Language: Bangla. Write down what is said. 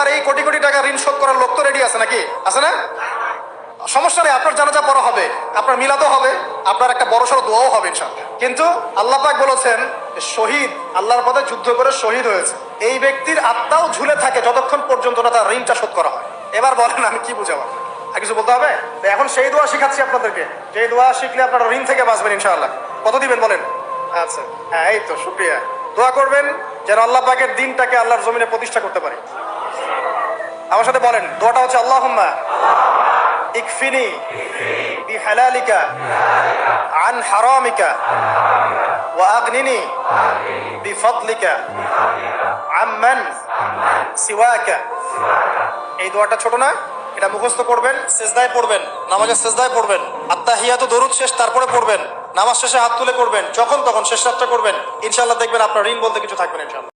এবার এই কোটি কোটি টাকা ঋণ শোধ করার লোক তো রেডি আছে নাকি? আছে না? সমস্যা নেই, আপনার জানাজা পড়া হবে, আপনার মিলাদও হবে, আপনার একটা বড় সড়ো দোয়াও হবে ইনশাআল্লাহ। কিন্তু আল্লাহ পাক বলেছেন শহীদ, আল্লাহর পথে যুদ্ধ করে শহীদ হয়েছে। এই ব্যক্তির আত্মাও ঝুলে থাকে যতক্ষণ পর্যন্ত না তার ঋণটা শোধ করা হয়। এবার বলেন, আমি কি বুঝাবো? আর কিছু বলতে হবে? এখন সেই দোয়া শিখাচ্ছি আপনাদেরকে। যেই দোয়া শিখলে আপনারা ঋণ থেকে বাঁচবেন ইনশাআল্লাহ। কত দিবেন বলেন? আচ্ছা হ্যাঁ এই তো, শুক্রিয়া। দোয়া করবেন যেন আল্লাহ পাকের দিনটাকে আল্লাহর জমিনে প্রতিষ্ঠা করতে পারি। আমার সাথে বলেন দোয়াটা হচ্ছে আল্লাহ ইকফিনি بحلالك عن حرامك وأغنني بفضلك عمن سواك এই দোয়াটা ছোট না এটা মুখস্থ করবেন সেজদায় পড়বেন নামাজের সেজদায় পড়বেন আত্মাহিয়াত দরুদ শেষ তারপরে পড়বেন নামাজ শেষে হাত তুলে করবেন যখন তখন শেষ রাতটা করবেন ইনশাল্লাহ দেখবেন আপনার ঋণ বলতে কিছু থাকবে না ইনশাল্লাহ